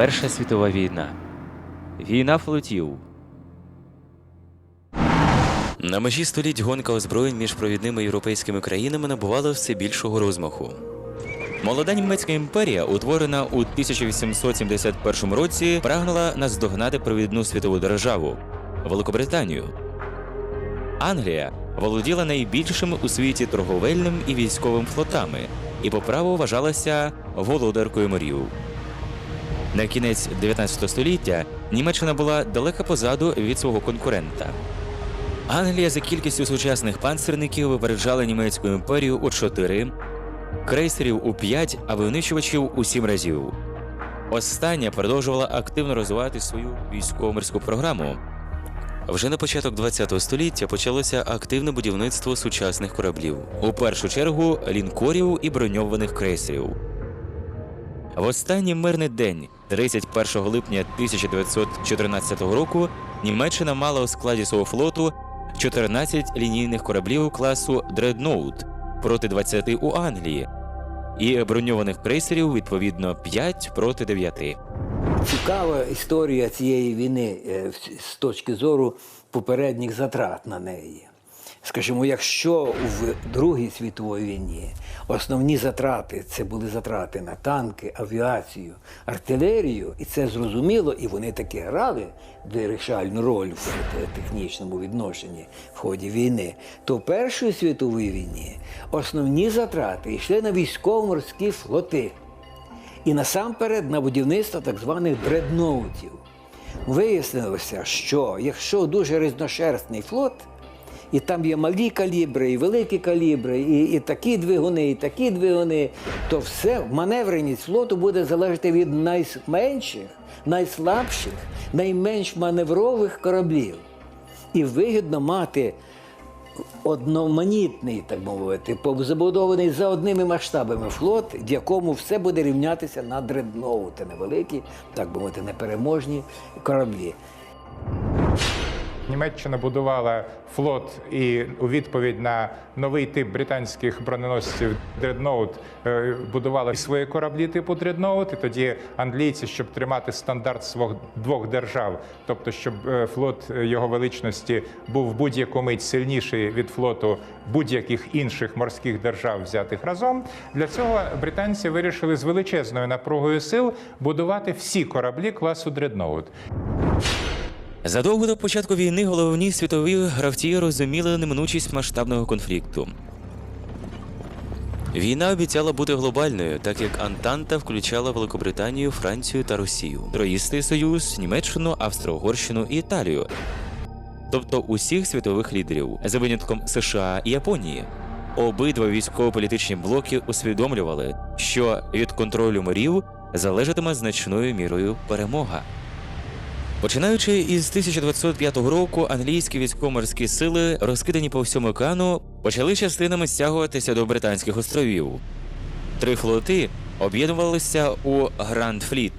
Перша світова війна. Війна флотів. На межі століть гонка озброєнь між провідними європейськими країнами набувала все більшого розмаху. Молода німецька імперія, утворена у 1871 році, прагнула наздогнати провідну світову державу Великобританію. Англія володіла найбільшими у світі торговельним і військовим флотами і по праву вважалася володаркою морів. На кінець 19 століття Німеччина була далеко позаду від свого конкурента. Англія за кількістю сучасних панцирників випереджала німецьку імперію у 4, крейсерів у 5, а винищувачів у 7 разів. Остання продовжувала активно розвивати свою військово-морську програму. Вже на початок ХХ століття почалося активне будівництво сучасних кораблів, у першу чергу лінкорів і броньованих крейсерів. В останній мирний день, 31 липня 1914 року, Німеччина мала у складі свого флоту 14 лінійних кораблів класу Дредноут проти 20 у Англії, і броньованих крейсерів відповідно 5 проти 9. Цікава історія цієї війни е, з точки зору попередніх затрат на неї. Скажімо, якщо в Другій світовій війні основні затрати це були затрати на танки, авіацію, артилерію, і це зрозуміло, і вони таки грали вирішальну роль в технічному відношенні в ході війни, то в Першій світовій війні основні затрати йшли на військово-морські флоти і насамперед на будівництво так званих дредноутів. Вияснилося, що якщо дуже різношерстний флот, і там є малі калібри, і великі калібри, і, і такі двигуни, і такі двигуни, то все маневреність флоту буде залежати від найменших, найслабших, найменш маневрових кораблів. І вигідно мати одноманітний, так мовити, забудований за одними масштабами флот, в якому все буде рівнятися на дредноути, невеликі, так би мовити, непереможні кораблі. Німеччина будувала флот і у відповідь на новий тип британських броненосців Дредноут будувала свої кораблі типу Дредноут. І тоді англійці, щоб тримати стандарт свого двох держав, тобто щоб е, флот е, його величності був в будь-яку мить сильніший від флоту будь-яких інших морських держав взятих разом. Для цього британці вирішили з величезною напругою сил будувати всі кораблі класу Дредноут. Задовго до початку війни головні світові гравці розуміли неминучість масштабного конфлікту. Війна обіцяла бути глобальною, так як Антанта включала Великобританію, Францію та Росію, Троїстий Союз, Німеччину, Австро-Угорщину і Італію, тобто усіх світових лідерів, за винятком США і Японії. Обидва військово-політичні блоки усвідомлювали, що від контролю морів залежатиме значною мірою перемога. Починаючи із 1905 року, англійські військово-морські сили, розкидані по всьому океану, почали частинами стягуватися до Британських островів. Три флоти об'єднувалися у Гранд Фліт.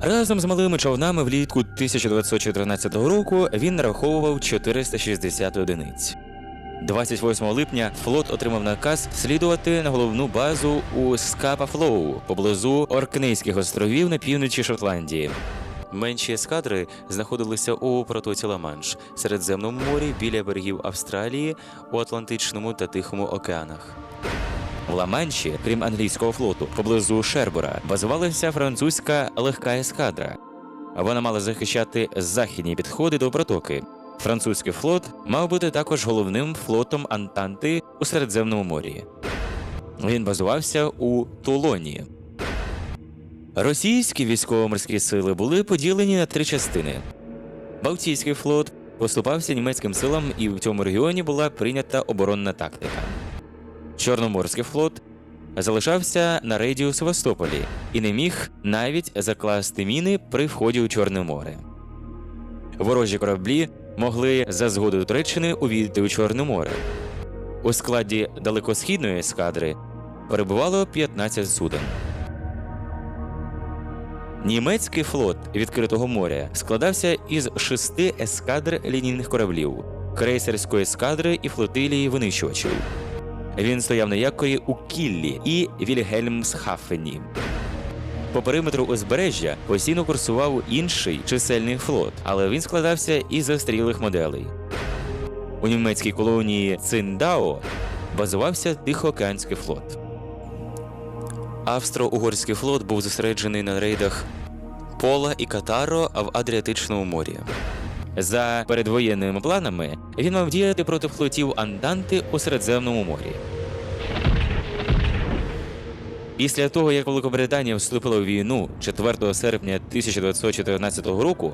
Разом з малими човнами влітку 1914 року він нараховував 460 одиниць. 28 липня флот отримав наказ слідувати на головну базу у Скапа Флоу поблизу Оркнейських островів на півночі Шотландії. Менші ескадри знаходилися у протоці Ла-Манш, Середземному морі біля берегів Австралії, у Атлантичному та Тихому океанах. В Ла-Манші, крім англійського флоту, поблизу Шербора базувалася французька легка ескадра. Вона мала захищати західні підходи до протоки. Французький флот мав бути також головним флотом Антанти у Середземному морі. Він базувався у Тулоні. Російські військово-морські сили були поділені на три частини. Балтійський флот поступався німецьким силам, і в цьому регіоні була прийнята оборонна тактика. Чорноморський флот залишався на рейді у Севастополі і не міг навіть закласти міни при вході у Чорне море. Ворожі кораблі могли за згодою Туреччини увійти у Чорне море. У складі далекосхідної ескадри перебувало 15 суден. Німецький флот відкритого моря складався із шести ескадр лінійних кораблів, крейсерської ескадри і флотилії винищувачів. Він стояв на якорі у Кіллі і Вільгельмсхафені. По периметру узбережжя постійно курсував інший чисельний флот, але він складався із застрілих моделей. У німецькій колонії Циндао базувався Тихоокеанський флот. Австро-угорський флот був зосереджений на рейдах Пола і Катаро в Адріатичному морі. За передвоєнними планами він мав діяти проти флотів Антанти у Середземному морі. Після того, як Великобританія вступила у війну 4 серпня 1914 року,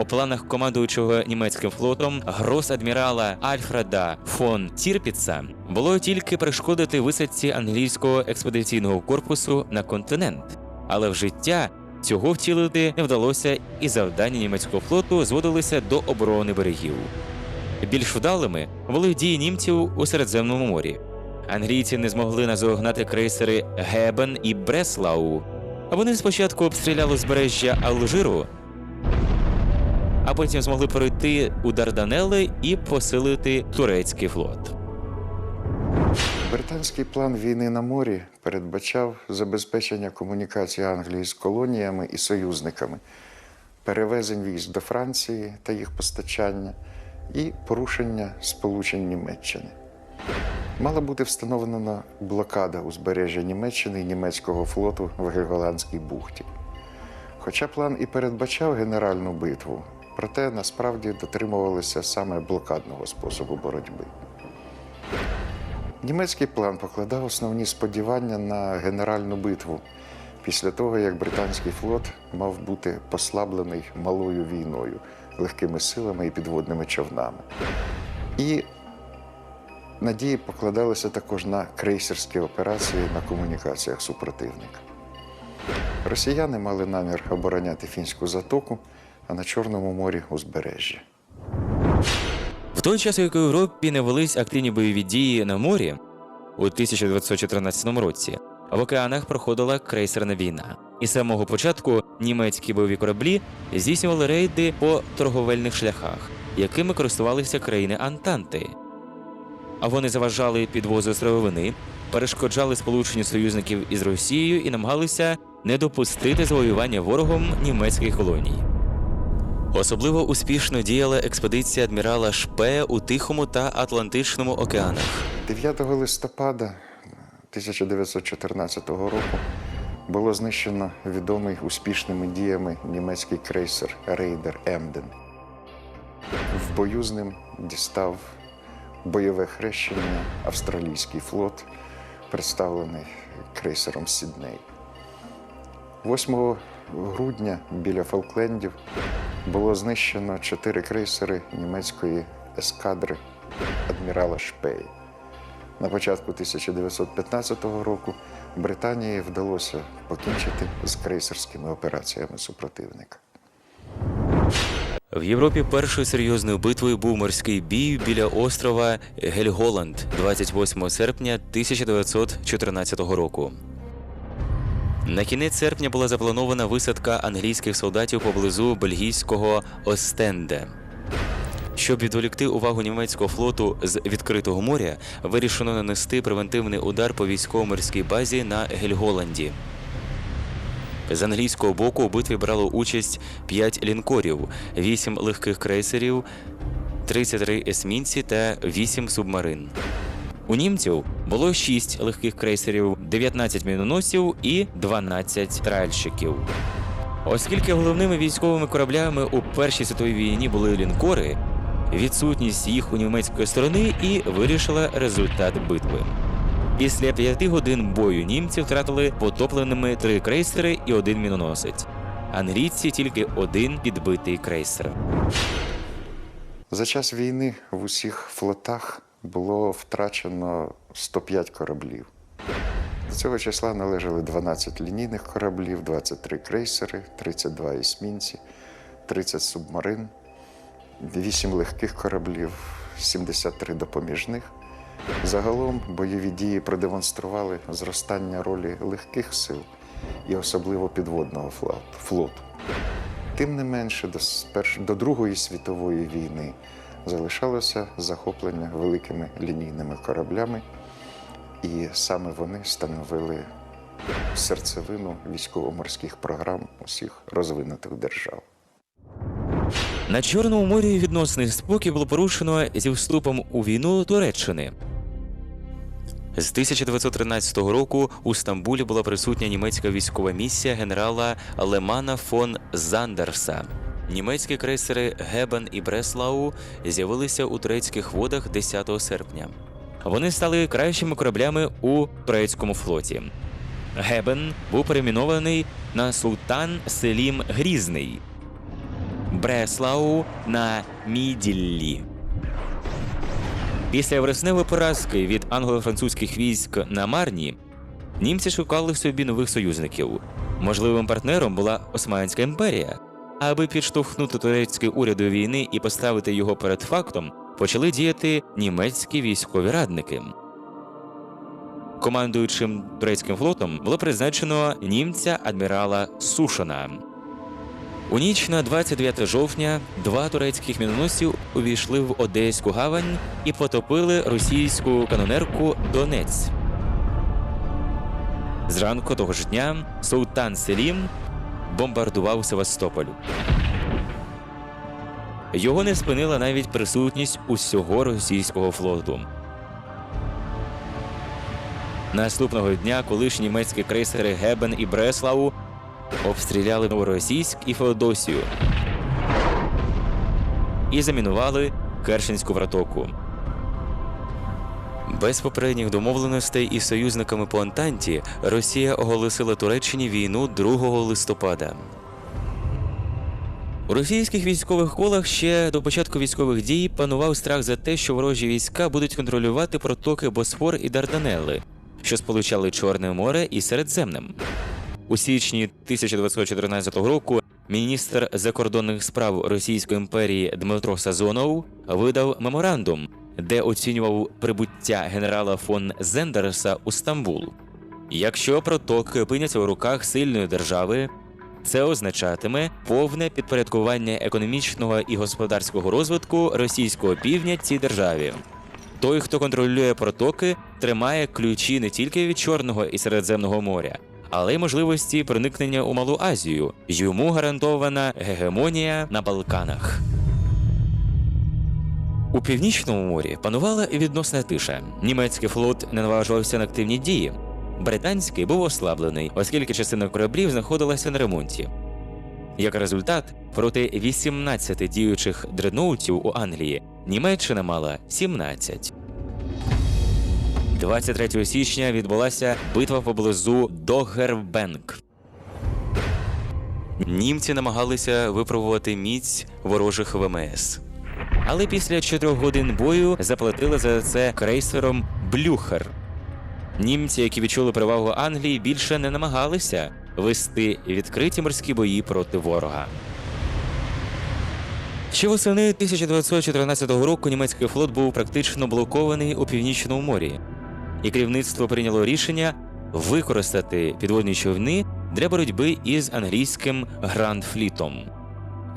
у планах командуючого німецьким флотом грос-адмірала Альфреда фон Тірпіца було тільки перешкодити висадці англійського експедиційного корпусу на континент, але в життя цього втілити не вдалося, і завдання німецького флоту зводилися до оборони берегів. Більш вдалими були дії німців у Середземному морі. Англійці не змогли наздогнати крейсери Гебен і Бреслау. Вони спочатку обстріляли узбережжя Алжиру, а потім змогли перейти у Дарданели і посилити турецький флот. Британський план війни на морі передбачав забезпечення комунікації Англії з колоніями і союзниками, перевезень військ до Франції та їх постачання і порушення сполучень Німеччини. Мала бути встановлена блокада узбережжя Німеччини і німецького флоту в Гельголандській бухті. Хоча план і передбачав генеральну битву, проте насправді дотримувалися саме блокадного способу боротьби. Німецький план покладав основні сподівання на генеральну битву після того, як британський флот мав бути послаблений малою війною, легкими силами і підводними човнами. І надії покладалися також на крейсерські операції на комунікаціях супротивника. Росіяни мали намір обороняти фінську затоку, а на Чорному морі узбережжя. В той час, як у Європі не велись активні бойові дії на морі у 1914 році, в океанах проходила крейсерна війна. І з самого початку німецькі бойові кораблі здійснювали рейди по торговельних шляхах, якими користувалися країни Антанти. А вони заважали підвозу сировини, перешкоджали сполученню союзників із Росією і намагалися не допустити завоювання ворогом німецьких колоній. Особливо успішно діяла експедиція адмірала Шпея у Тихому та Атлантичному океанах. 9 листопада 1914 року було знищено відомий успішними діями німецький крейсер Рейдер Емден. В бою з ним дістав бойове хрещення австралійський флот, представлений крейсером Сідней. 8 грудня біля Фолклендів було знищено чотири крейсери німецької ескадри адмірала Шпеї. На початку 1915 року Британії вдалося покінчити з крейсерськими операціями супротивника. В Європі першою серйозною битвою був морський бій біля острова Гельголанд 28 серпня 1914 року. На кінець серпня була запланована висадка англійських солдатів поблизу бельгійського Остенде. Щоб відволікти увагу німецького флоту з відкритого моря, вирішено нанести превентивний удар по військово-морській базі на Гельголанді. З англійського боку у битві брало участь 5 лінкорів, 8 легких крейсерів, 33 есмінці та 8 субмарин. У німців було 6 легких крейсерів, 19 міноносців і 12 тральщиків. Оскільки головними військовими кораблями у Першій світовій війні були лінкори, відсутність їх у німецької сторони і вирішила результат битви. Після п'яти годин бою німці втратили потопленими три крейсери і один міноносець. Англійці тільки один підбитий крейсер. За час війни в усіх флотах було втрачено 105 кораблів. До цього числа належали 12 лінійних кораблів, 23 крейсери, 32 есмінці, 30 субмарин, 8 легких кораблів, 73 допоміжних. Загалом бойові дії продемонстрували зростання ролі легких сил і особливо підводного флоту. Тим не менше, до Другої світової війни залишалося захоплення великими лінійними кораблями, і саме вони становили серцевину військово-морських програм усіх розвинутих держав. На Чорному морі відносний спокій було порушено зі вступом у війну Туреччини. З 1913 року у Стамбулі була присутня німецька військова місія генерала Лемана фон Зандерса. Німецькі крейсери Гебен і Бреслау з'явилися у турецьких водах 10 серпня. Вони стали кращими кораблями у турецькому флоті. Гебен був перейменований на Султан Селім Грізний, Бреслау на Міділлі. Після вересневої поразки від англо-французьких військ на Марні німці шукали собі нових союзників. Можливим партнером була Османська імперія. Аби підштовхнути турецький уряд до війни і поставити його перед фактом, почали діяти німецькі військові радники. Командуючим турецьким флотом було призначено німця адмірала Сушана. У ніч на 29 жовтня два турецьких міноносців увійшли в Одеську гавань і потопили російську канонерку Донець. Зранку того ж дня Султан Селім бомбардував Севастополь. Його не спинила навіть присутність усього російського флоту. Наступного дня колишні німецькі крейсери Гебен і Бреслау обстріляли Новоросійськ і Феодосію і замінували Кершинську вратоку. Без попередніх домовленостей із союзниками по Антанті Росія оголосила Туреччині війну 2 листопада. У російських військових колах ще до початку військових дій панував страх за те, що ворожі війська будуть контролювати протоки Босфор і Дарданелли, що сполучали Чорне море і Середземним. У січні 1914 року міністр закордонних справ Російської імперії Дмитро Сазонов видав меморандум, де оцінював прибуття генерала фон Зендерса у Стамбул. Якщо протоки опиняться у руках сильної держави, це означатиме повне підпорядкування економічного і господарського розвитку російського півдня цій державі. Той, хто контролює протоки, тримає ключі не тільки від Чорного і Середземного моря, але й можливості проникнення у Малу Азію. Йому гарантована гегемонія на Балканах. У північному морі панувала відносна тиша. Німецький флот не наважувався на активні дії. Британський був ослаблений, оскільки частина кораблів знаходилася на ремонті. Як результат, проти 18 діючих дредноутів у Англії Німеччина мала 17. 23 січня відбулася битва поблизу Догербенк. Німці намагалися випробувати міць ворожих ВМС. Але після чотирьох годин бою заплатили за це крейсером Блюхер. Німці, які відчули перевагу Англії, більше не намагалися вести відкриті морські бої проти ворога. Ще восени 1914 року німецький флот був практично блокований у північному морі, і керівництво прийняло рішення використати підводні човни для боротьби із англійським грандфлітом.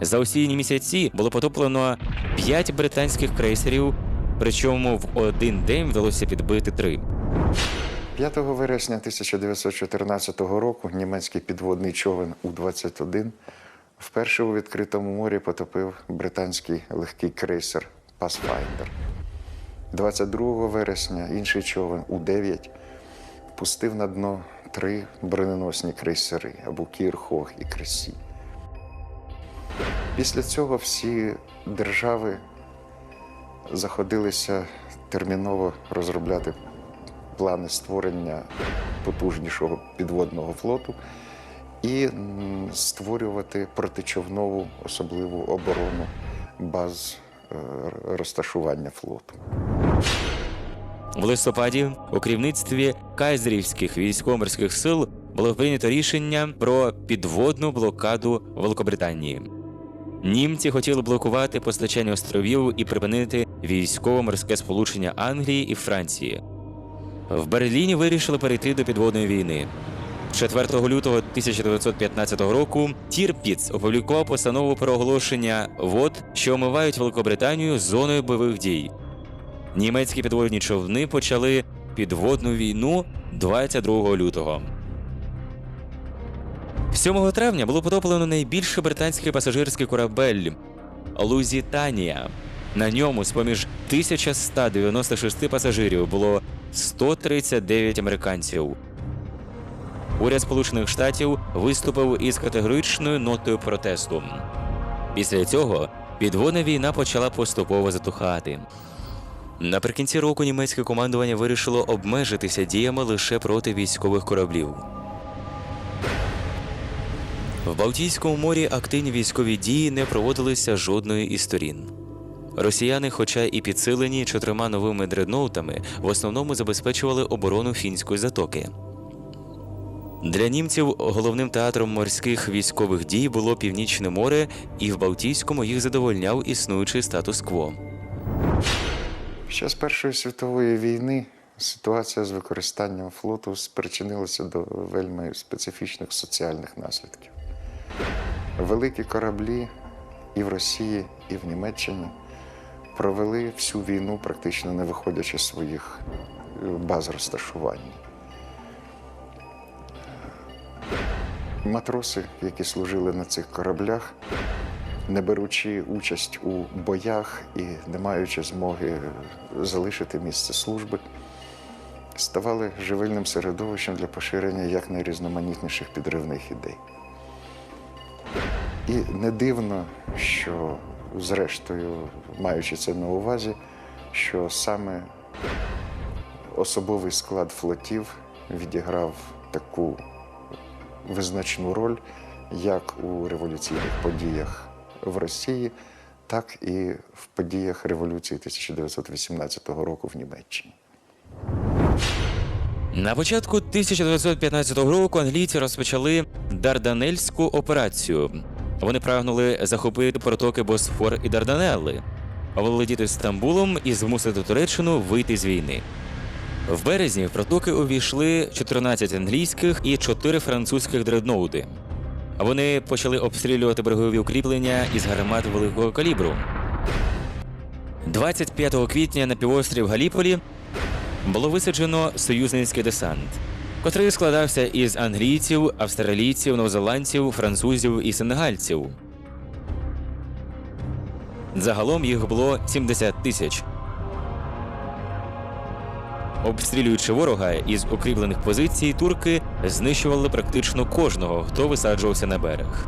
За осінні місяці було потоплено 5 британських крейсерів, причому в один день вдалося підбити три. 5 вересня 1914 року німецький підводний човен У-21 вперше у відкритому морі потопив британський легкий крейсер Pathfinder. 22 вересня інший човен У-9 пустив на дно три броненосні крейсери Абукір, Хог і Кресі. Після цього всі держави заходилися терміново розробляти плани створення потужнішого підводного флоту і створювати протичовнову особливу оборону баз е, розташування флоту. В листопаді у керівництві кайзерівських військово-морських сил було прийнято рішення про підводну блокаду Великобританії. Німці хотіли блокувати постачання островів і припинити військово-морське сполучення Англії і Франції. В Берліні вирішили перейти до підводної війни. 4 лютого 1915 року Тірпіц опублікував постанову про оголошення вод, що омивають Великобританію зоною бойових дій. Німецькі підводні човни почали підводну війну 22 лютого. 7 травня було потоплено найбільший британський пасажирський корабель Лузітанія. На ньому, з поміж 1196 пасажирів, було 139 американців. Уряд Сполучених Штатів виступив із категоричною нотою протесту. Після цього підводна війна почала поступово затухати. Наприкінці року німецьке командування вирішило обмежитися діями лише проти військових кораблів. В Балтійському морі активні військові дії не проводилися жодної із сторін. Росіяни, хоча і підсилені чотирма новими дредноутами, в основному забезпечували оборону фінської затоки. Для німців головним театром морських військових дій було Північне море, і в Балтійському їх задовольняв існуючий статус-кво. Під час Першої світової війни ситуація з використанням флоту спричинилася до вельми специфічних соціальних наслідків. Великі кораблі і в Росії, і в Німеччині провели всю війну, практично не виходячи з своїх е, баз розташування. Матроси, які служили на цих кораблях, не беручи участь у боях і не маючи змоги залишити місце служби, ставали живильним середовищем для поширення якнайрізноманітніших підривних ідей. І не дивно, що, зрештою, маючи це на увазі, що саме особовий склад флотів відіграв таку визначну роль як у революційних подіях в Росії, так і в подіях революції 1918 року в Німеччині. На початку 1915 року англійці розпочали Дарданельську операцію. Вони прагнули захопити протоки Босфор і Дарданелли, оволодіти Стамбулом і змусити Туреччину вийти з війни. В березні в протоки увійшли 14 англійських і 4 французьких дредноути. Вони почали обстрілювати берегові укріплення із гармат великого калібру. 25 квітня на півострів Галіполі було висаджено союзницький десант, котрий складався із англійців, австралійців, новозеландців, французів і сенегальців. Загалом їх було 70 тисяч. Обстрілюючи ворога із укріплених позицій, турки знищували практично кожного, хто висаджувався на берег.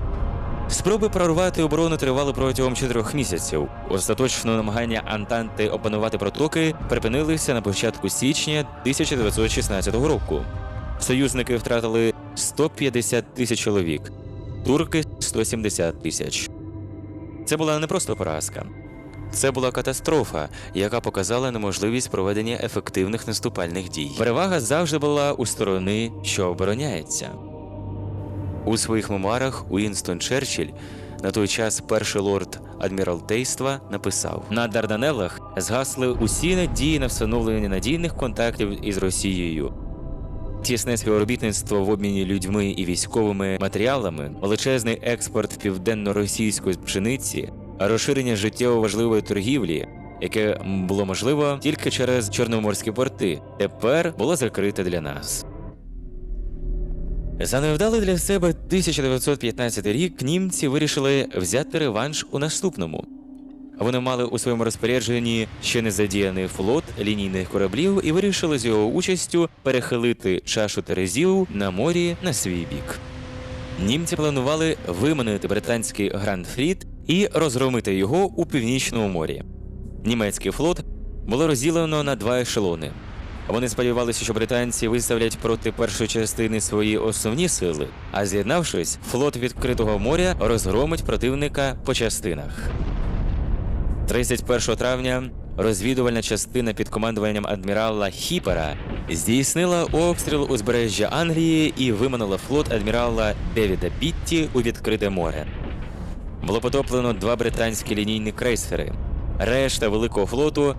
Спроби прорвати оборону тривали протягом чотирьох місяців. Остаточно намагання Антанти опанувати протоки припинилися на початку січня 1916 року. Союзники втратили 150 тисяч чоловік, турки 170 тисяч. Це була не просто поразка. Це була катастрофа, яка показала неможливість проведення ефективних наступальних дій. Перевага завжди була у сторони, що обороняється. У своїх мемуарах Уінстон Черчилль, на той час перший лорд адміралтейства, написав: на Дарданеллах згасли усі надії на встановлення надійних контактів із Росією. Тісне співробітництво в обміні людьми і військовими матеріалами, величезний експорт південно-російської пшениці, розширення життєво важливої торгівлі, яке було можливо тільки через чорноморські порти, тепер було закрите для нас. За невдалий для себе 1915 рік німці вирішили взяти реванш у наступному. Вони мали у своєму розпорядженні ще не задіяний флот лінійних кораблів і вирішили з його участю перехилити чашу Терезів на морі на свій бік. Німці планували виманити британський Гранд Фліт і розгромити його у північному морі. Німецький флот було розділено на два ешелони. Вони сподівалися, що британці виставлять проти першої частини свої основні сили, а з'єднавшись, флот відкритого моря розгромить противника по частинах. 31 травня розвідувальна частина під командуванням адмірала Хіпера здійснила обстріл узбережжя Англії і виманила флот адмірала Девіда Пітті у відкрите море. Було потоплено два британські лінійні крейсери. Решта великого флоту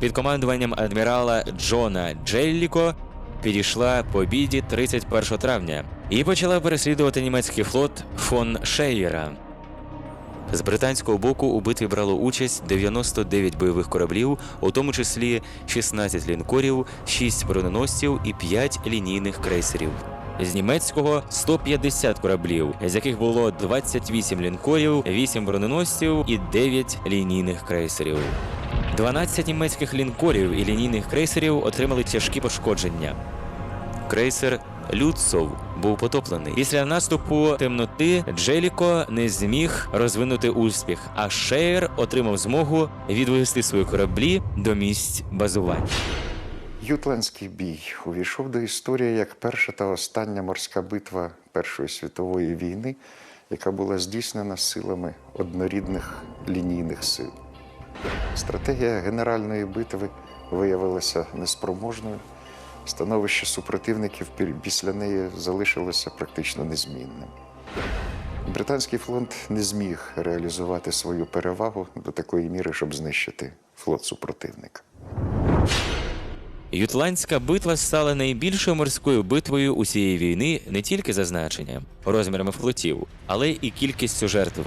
під командуванням адмірала Джона Джелліко підійшла по обіді 31 травня і почала переслідувати німецький флот фон Шеєра. З британського боку у битві брало участь 99 бойових кораблів, у тому числі 16 лінкорів, 6 броненосців і 5 лінійних крейсерів. З німецького 150 кораблів, з яких було 28 лінкорів, 8 броненосців і 9 лінійних крейсерів. 12 німецьких лінкорів і лінійних крейсерів отримали тяжкі пошкодження. Крейсер Люцов був потоплений. Після наступу темноти Джеліко не зміг розвинути успіх, а Шеєр отримав змогу відвести свої кораблі до місць базування. Ютландський бій увійшов до історії як перша та остання морська битва Першої світової війни, яка була здійснена силами однорідних лінійних сил. Стратегія генеральної битви виявилася неспроможною. Становище супротивників після неї залишилося практично незмінним. Британський флот не зміг реалізувати свою перевагу до такої міри, щоб знищити флот супротивника. Ютландська битва стала найбільшою морською битвою усієї війни не тільки за значенням, розмірами флотів, але і кількістю жертв.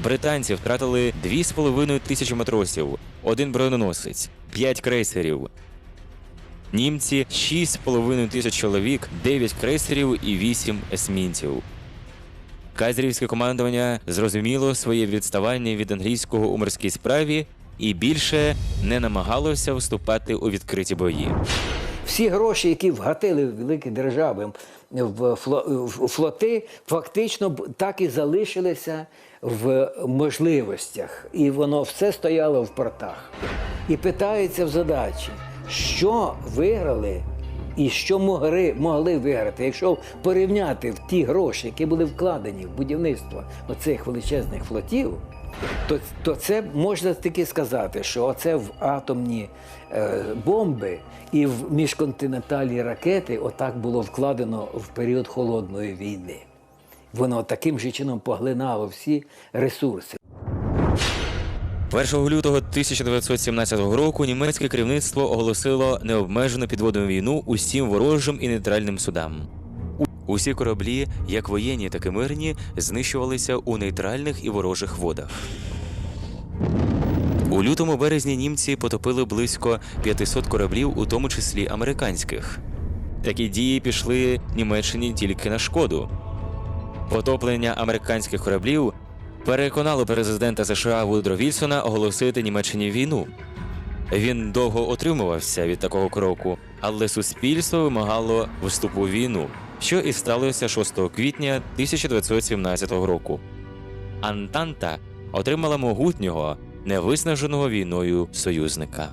Британці втратили 2,5 тисячі матросів, один броненосець, 5 крейсерів. Німці 6,5 тисяч чоловік, 9 крейсерів і 8 есмінців. Кайзерівське командування зрозуміло своє відставання від англійського у морській справі і більше не намагалося вступати у відкриті бої. Всі гроші, які вгатили великі держави в флоти, фактично так і залишилися в можливостях. І воно все стояло в портах. І питається в задачі, що виграли і що могли, могли виграти, якщо порівняти в ті гроші, які були вкладені в будівництво оцих величезних флотів, то, то це можна таки сказати, що оце в атомні е, бомби і в міжконтинентальні ракети отак було вкладено в період холодної війни. Воно таким же чином поглинало всі ресурси. 1 лютого 1917 року німецьке керівництво оголосило необмежену підводну війну усім ворожим і нейтральним судам. Усі кораблі, як воєнні, так і мирні, знищувалися у нейтральних і ворожих водах. У лютому березні німці потопили близько 500 кораблів, у тому числі американських. Такі дії пішли Німеччині тільки на шкоду. Потоплення американських кораблів переконало президента США Вудро Вільсона оголосити Німеччині війну. Він довго отримувався від такого кроку, але суспільство вимагало вступу в війну, що і сталося 6 квітня 1917 року. Антанта отримала могутнього, невиснаженого війною союзника.